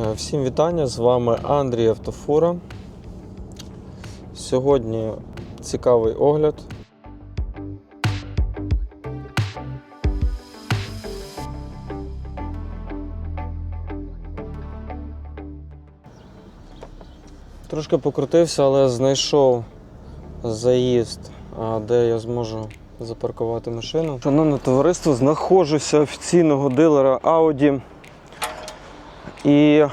Е, Всім вітання! З вами Андрій Автофура. Сьогодні цікавий огляд. Трошки покрутився, але знайшов заїзд, де я зможу запаркувати машину. Шановне товариство, знаходжуся офіційного дилера Audi. І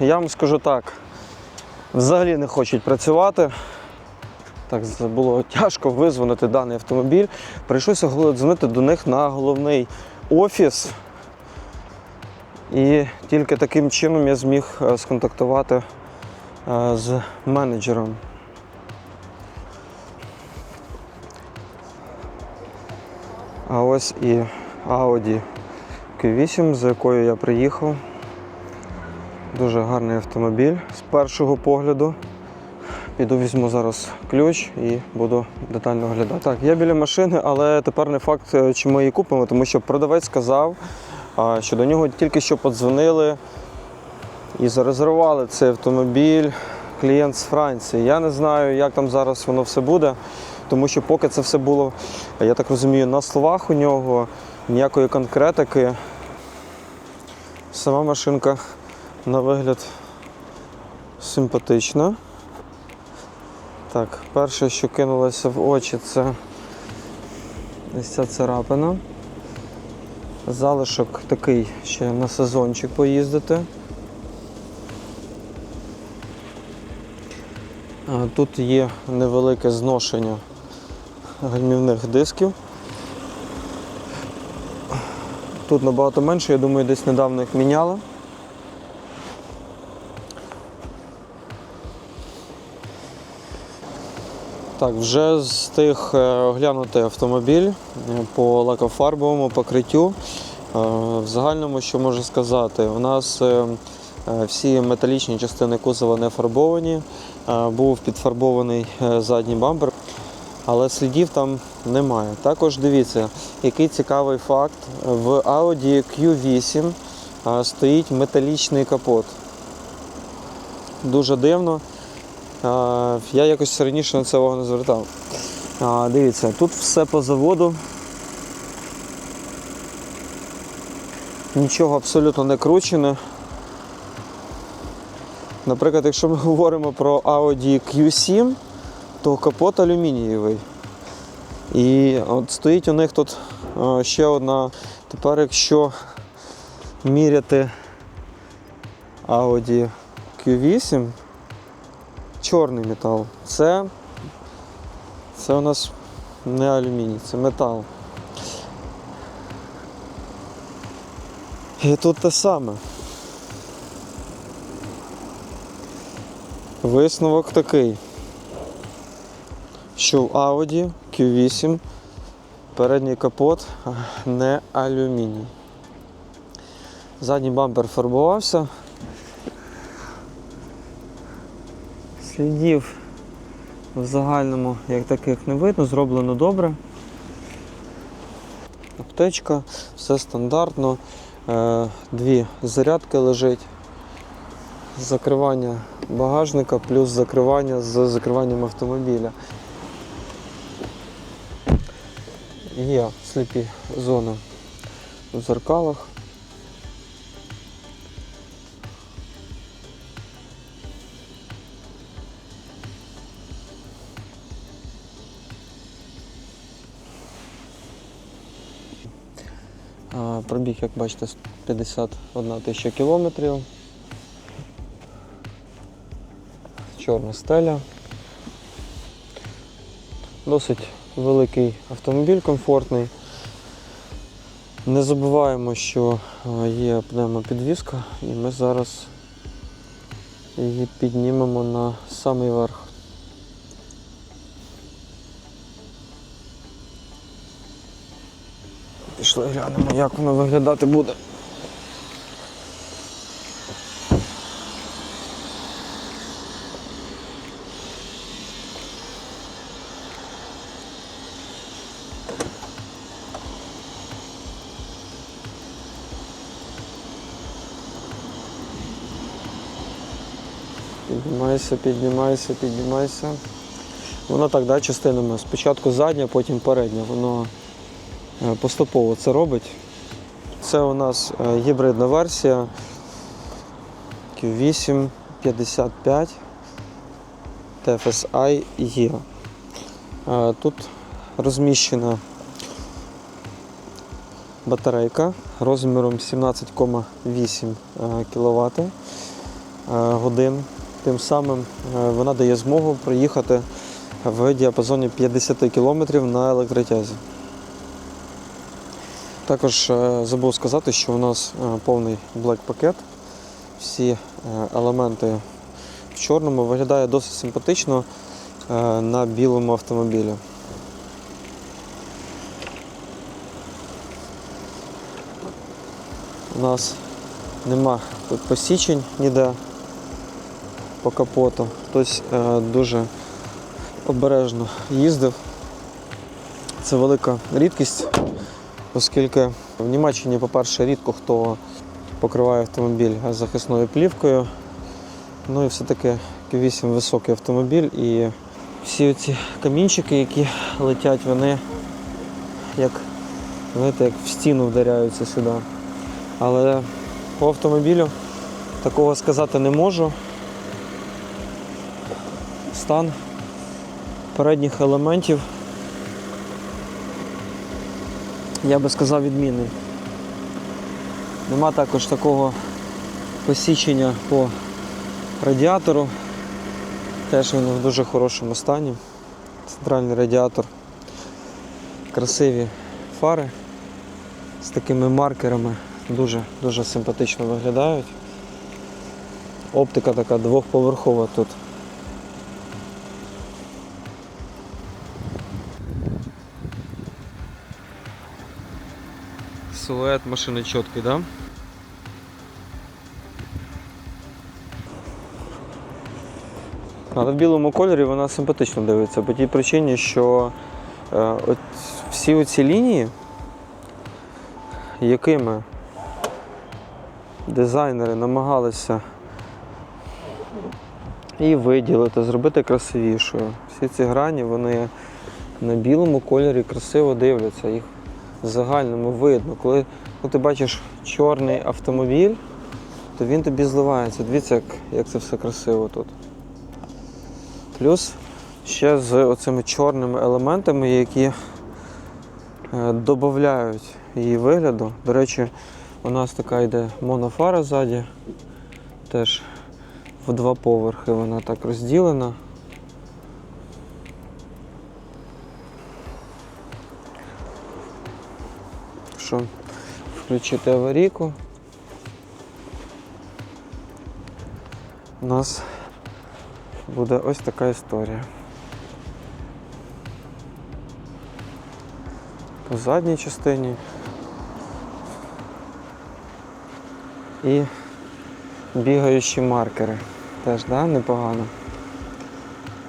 я вам скажу так, взагалі не хочуть працювати. Так було тяжко визвонити даний автомобіль. Прийшлося дзвонити до них на головний офіс. І тільки таким чином я зміг е, сконтактувати е, з менеджером. А ось і Audi Q8, за якою я приїхав. Дуже гарний автомобіль з першого погляду. Піду візьму зараз ключ і буду детально оглядати. Так, я біля машини, але тепер не факт, е, чи ми її купимо, тому що продавець сказав, що до нього тільки що подзвонили і зарезервували цей автомобіль клієнт з Франції. Я не знаю, як там зараз воно все буде, тому що поки це все було, я так розумію, на словах у нього ніякої конкретики. Сама машинка на вигляд симпатична. Так, перше, що кинулося в очі, це ось ця царапина. Залишок такий ще на сезончик поїздити. Тут є невелике зношення гальмівних дисків. Тут набагато менше, я думаю, десь недавно їх міняли. Так, вже встиг е, оглянути автомобіль е, по лакофарбовому покриттю. Е, В загальному, що можу сказати, у нас всі металічні частини кузова не фарбовані. Був підфарбований задній бампер, але слідів там немає. Також дивіться, який цікавий факт: в Audi Q8 е, стоїть металічний капот. Дуже дивно. Я якось раніше на це увагу не звертав. Дивіться, тут все по заводу. Нічого абсолютно не кручене. Наприклад, якщо ми говоримо про Audi Q7, то капот алюмінієвий. І от стоїть у них тут ще одна. Тепер, якщо міряти Audi Q8, чорний метал. Це, це у нас не алюміній, це метал. І тут те саме. Висновок такий, що в Audi Q8 передній капот не алюміній. Задній бампер фарбувався. Слідів в загальному як таких не видно, зроблено добре. Аптечка, все стандартно. Е, Дві зарядки лежить. Закривання багажника плюс закривання з закриванням автомобіля. Є сліпі зони в зеркалах. Пробіг, як бачите, 51 тисяча кілометрів. Чорна стеля. Досить великий автомобіль, комфортний. Не забуваємо, що а, є пневмопідвізка і ми зараз її піднімемо на самий верх. Пішли глянемо, як воно виглядати буде. Піднімайся, піднімайся, піднімайся. Воно так, да, частинами. Спочатку задня, потім передня. Воно поступово це робить. Це у нас е, гібридна версія Q8 55 TFSI. Е, Тут розміщена батарейка розміром 17,8 кВт е, годин. Тим самим е, вона дає змогу проїхати в діапазоні 50 км на електротязі. Також е, забув сказати, що у нас е, повний блек-пакет. Всі е, елементи в чорному виглядає досить симпатично на білому автомобілі. У нас нема тут посічень ніде по капоту. Хтось дуже обережно їздив. Це велика рідкість, оскільки в Німеччині, по-перше, рідко хто покриває автомобіль захисною плівкою. Ну і все-таки Q8 високий автомобіль і всі ці камінчики, які летять, вони як, знаєте, як в стіну вдаряються сюди. Але по автомобілю такого сказати не можу. Стан передніх елементів, я би сказав, відмінний. Нема також такого посічення по радіатору. Теж він в дуже хорошому стані. Центральний радіатор. Красиві фари з такими маркерами. Дуже, дуже симпатично виглядають. Оптика така двохповерхова тут. Силует машини чіткий, да? Але в білому кольорі вона симпатично дивиться по тій причині, що е, от всі оці лінії, якими дизайнери намагалися і виділити, зробити красивішою. Всі ці грані, вони на білому кольорі красиво дивляться. Їх загальному видно. Коли, коли ти бачиш чорний автомобіль, то він тобі зливається. Дивіться, як, як це все красиво тут. Плюс ще з оцими чорними елементами, які е, додають її вигляду. До речі, у нас така йде монофара ззаді. Теж в два поверхи вона так розділена. Що включити аварійку. У нас буде ось така історія. По задній частині і бігаючі маркери. Теж, да, непогано.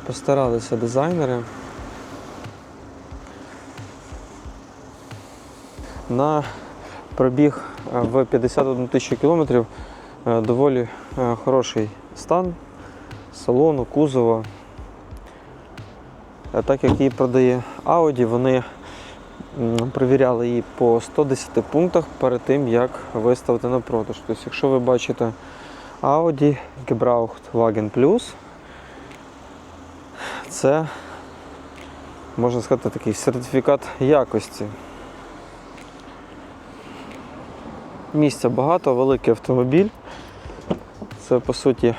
Постаралися дизайнери. На пробіг е, в 51 тисячу кілометрів е, доволі е, хороший стан салону, кузова. Так як її продає Audi, вони перевіряли її по 110 пунктах перед тим, як виставити на продаж. Тобто, якщо ви бачите Audi Gebrauchtwagen Plus, це, можна сказати, такий сертифікат якості. Місця багато, великий автомобіль. Це по суті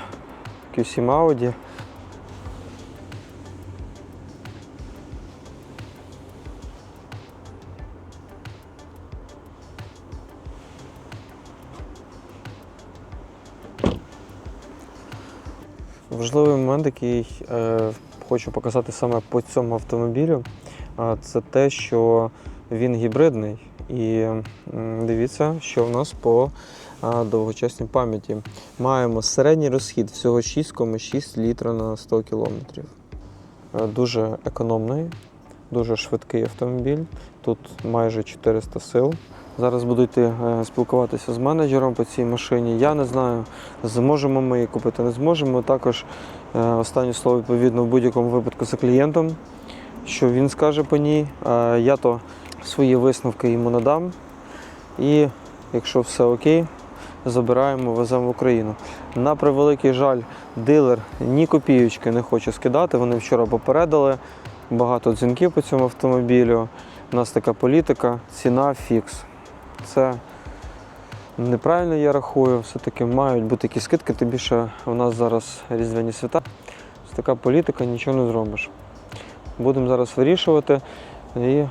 Q7 Audi. Важливий момент, який е, хочу показати саме по цьому автомобілю, це те, що він гібридний. І дивіться, що в нас по довгочасній пам'яті. Маємо середній розхід всього 6,6 літра на 100 кілометрів. Е, Дуже економний, дуже швидкий автомобіль. Тут майже 400 сил. Зараз буду е, спілкуватися з менеджером по цій машині. Я не знаю, зможемо ми її купити, не зможемо. Також е, останнє слово відповідно в будь-якому випадку за клієнтом, що він скаже по ній. Я то свої висновки йому надам. І якщо все окей, забираємо, веземо в Україну. На превеликий жаль, дилер ні копійочки не хоче скидати. Вони вчора попередили. Багато дзвінків по цьому автомобілю. У нас така політика, ціна фікс. Це неправильно я рахую. Все-таки мають бути якісь скидки, тим більше у нас зараз різдвяні свята. Така політика, нічого не зробиш. Будемо зараз вирішувати і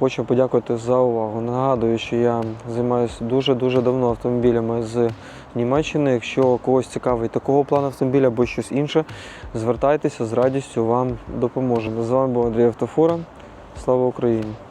хочу подякувати за увагу. Нагадую, що я займаюся дуже-дуже давно автомобілями з Німеччини. Якщо когось цікавить такого плану автомобіля або щось інше, звертайтеся з радістю вам допоможемо. З вами був Андрій Автофура. Слава Україні!